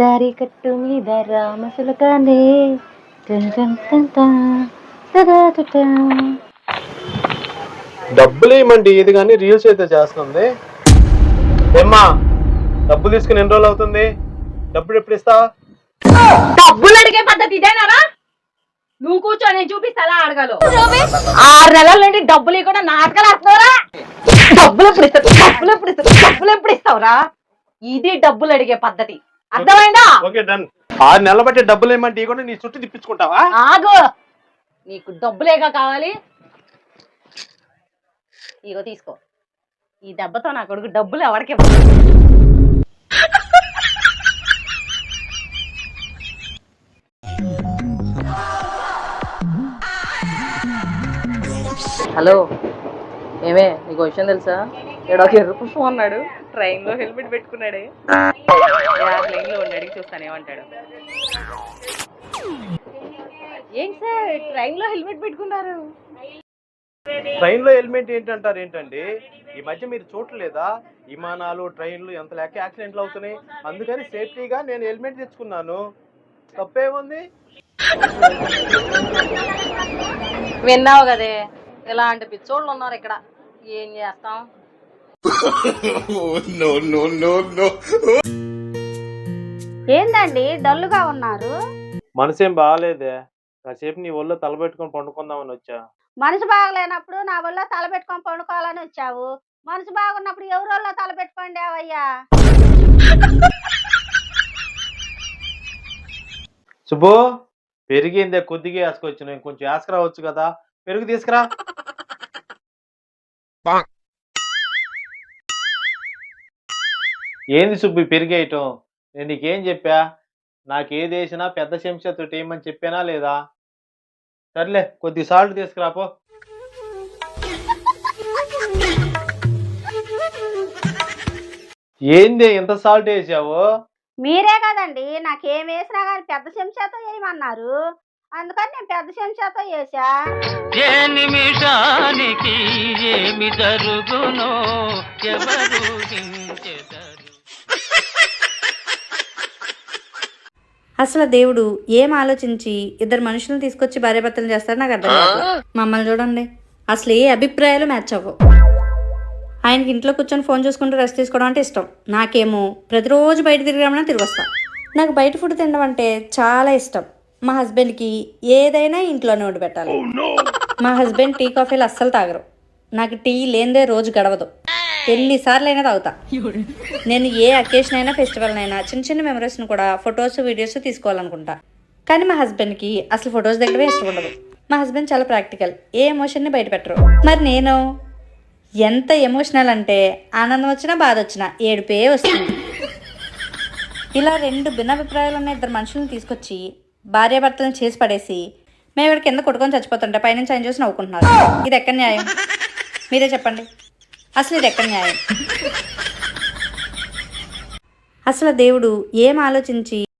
దారి కట్టు మీద రామసులకానే టటా. డబ్బులు ఇవ్వమండి ఇది కానీ రీల్స్ అయితే చేస్తుంది. ఏమ్మా డబ్బులు తీసుకుని ఎన్ని రోజులు అవుతుంది? డబ్బులు ఎప్పుడు ఇస్తా? డబ్బులు అడిగే పద్ధతి ఇదేనారా నువ్వు కూర్చో నేను చూపిస్తా ఎలా అడగాలో. ఆరు నెలల నుండి డబ్బులు ఇవ్వకుండా నాటకాలు వేస్తున్నారా డబ్బులు ఎప్పుడు ఇస్తావు డబ్బులు ఎప్పుడు ఇస్తావు డబ్బులు ఎప్పుడు ఇస్తావురా? ఇది డబ్బులు అడిగే పద్ధతి. అర్థమైందా? Okay done. ఆరు నెలల బట్టి డబ్బులు ఇవి కూడా నీ చుట్టూ తిప్పించుకుంటావా? ఆగు. నీకు డబ్బులేగా కావాలి. ఇగో తీసుకో. ఈ దెబ్బతో నా కొడుకు డబ్బులు ఎవరికి. హలో. ఏమే నీకు విషయం తెలుసా? ఇక్కడ ఒక ఎరుపు ఫోన్ ఉన్నాడు. ట్రైన్లో హెల్మెట్ పెట్టుకున్నాడే ట్రైన్లో ఉండి అడిగి చూస్తాను ఏమంటాడు ఏంటి సార్ ట్రైన్లో హెల్మెట్ పెట్టుకున్నారు? ట్రైన్లో హెల్మెట్ ఏంటంటారు ఏంటండి? ఈ మధ్య మీరు చూడలేదా? విమానాలు ట్రైన్లు ఎంత లెక్క యాక్సిడెంట్లు అవుతున్నాయి. అందుకని సేఫ్టీగా నేను హెల్మెట్ తెచ్చుకున్నాను. తప్పేముంది? విన్నావు కదే ఇలాంటి పిచ్చోళ్ళు ఉన్నారు ఇక్కడ. ఏం చేస్తాం? ఏందండి? డల్లుగా ఉన్నారు. మనసేం బాగాలేదే. కాసేపు నీ ఒళ్ళో తలబెట్టుకొని పండుకుందామని వచ్చా. మనసు బాగలేనప్పుడు నా వల్ల తల పెట్టుకొని పండుకోవాలని వచ్చావు. మనసు బాగున్నప్పుడు ఎవరోళ్ళ తల పెట్టుకోండి అవయ్యా సుబ్బు పెరిగిందే కొద్దిగా వేసుకొచ్చు నేను కొంచెం వేసుకురావచ్చు కదా. పెరుగు తీసుకురా. ఏంది సుబ్బు పెరిగేయటం నేను నీకేం చెప్పా? నాకు ఏది వేసినా పెద్ద చెంచాతో ఏమని చెప్పానా లేదా? సర్లే కొద్ది సాల్ట్ తీసుకురాపో ఏంది ఎంత సాల్ట్ వేసావు? మీరే కదండి నాకేం వేసినా కానీ పెద్ద చెంచాతో వేయమన్నారు. అందుకని నేను పెద్ద చెంచాతో వేసా. ఏ నిమిషానికి ఏమి జరుగునో? ఎవరు అసలు దేవుడు ఏం ఆలోచించి ఇద్దరు మనుషులను తీసుకొచ్చి భార్యాభర్తలు చేస్తాడు నాకు అర్థం కావట్లేదు. మమ్మల్ని చూడండి. అసలు ఏ అభిప్రాయాలు మ్యాచ్ అవ్వవు. ఆయనకి ఇంట్లో కూర్చొని ఫోన్ చూసుకుంటూ రెస్ట్ తీసుకోవడం అంటే ఇష్టం. నాకేమో ప్రతిరోజు బయట తిరగడమన్నా తిరిగి వస్తా. నాకు బయట ఫుడ్ తినడం అంటే చాలా ఇష్టం. మా హస్బెండ్కి ఏదైనా ఇంట్లోనే వండి పెట్టాలి. మా హస్బెండ్ టీ కాఫీలు అస్సలు తాగరు. నాకు టీ లేనిదే రోజు గడవదు. ఎన్నిసార్లు అయినా తాగుతా నేను ఏ అకేషన్ అయినా ఫెస్టివల్ అయినా చిన్న చిన్న మెమరీస్ని కూడా ఫొటోస్ వీడియోస్ తీసుకోవాలనుకుంటా. కానీ మా హస్బెండ్కి అసలు ఫొటోస్ దగ్గరే ఇష్టం ఉండదు. మా హస్బెండ్ చాలా ప్రాక్టికల్ ఏ ఎమోషన్ని బయట పెట్టరు. మరి నేను ఎంత ఎమోషనల్ అంటే ఆనందం వచ్చినా బాధ వచ్చినా ఏడుపే వస్తుంది. ఇలా రెండు భిన్నాభిప్రాయాలు ఉన్న ఇద్దరు మనుషులను తీసుకొచ్చి భార్యాభర్తలను చేసి పడేసి మేము ఇక్కడ కింద కొట్టుకొని చచ్చిపోతుంటే పైనుంచి ఆయన చూసి నవ్వుకుంటున్నారు. ఇది ఎక్కడ న్యాయం? మీరే చెప్పండి. అసలు ఇది ఎక్కడ న్యాయం? అసలు దేవుడు ఏం ఆలోచించి